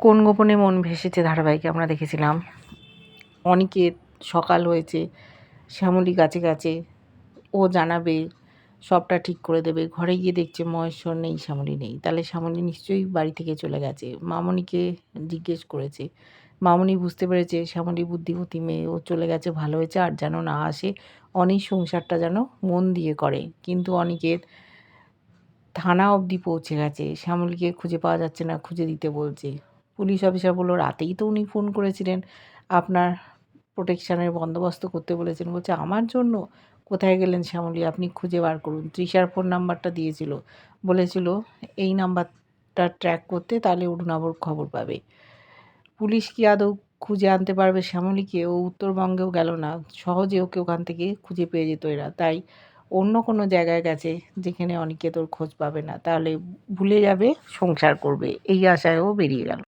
কোন গোপনে মন ভেসেছে ধারাবাহিকে আমরা দেখেছিলাম? অনিকেত সকাল হয়েছে, শ্যামলী গাছে গাছে ও জানাবে, সবটা ঠিক করে দেবে, ঘরে গিয়ে দেখছে মহেশ্বর নেই, শ্যামলী নেই। তাহলে শ্যামলী নিশ্চয়ই বাড়ি থেকে চলে গেছে। মামনিকে জিজ্ঞেস করেছে। মামনি বুঝতে পেরেছে শ্যামলী বুদ্ধিমতী মেয়ে, ও চলে গেছে, ভালো হয়েছে, আর যেন না আসে অনেক সংসারটা যেন মন দিয়ে করে। কিন্তু অনিকেত থানা অবধি পৌঁছে গেছে। শ্যামলীকে খুঁজে পাওয়া যাচ্ছে না, খুঁজে দিতে বলছে। পুলিশ অফিসার বলল, রাতেই তো উনি ফোন করেছিলেন। আপনার প্রোটেকশানের বন্দোবস্ত করতে বলেছেন। বলছে, আমার জন্য? কোথায় গেলেন শ্যামলী? আপনি খুঁজে বার করুন। তৃষার ফোন নাম্বারটা দিয়েছিল। বলেছিল, এই নাম্বারটা ট্র্যাক করতে তাহলে অরুণাবর খবর পাবে। পুলিশ কি আদৌ খুঁজে আনতে পারবে শ্যামলীকে? ও উত্তরবঙ্গেও গেল না। সহজে ওকে ওখান থেকে খুঁজে পেয়ে যেত এরা। তাই অন্য কোনো জায়গায় গেছে যেখানে অনেকে তোর খোঁজ পাবে না। তাহলে ভুলে যাবে, সংসার করবে। এই আশায়ও বেরিয়ে গেল।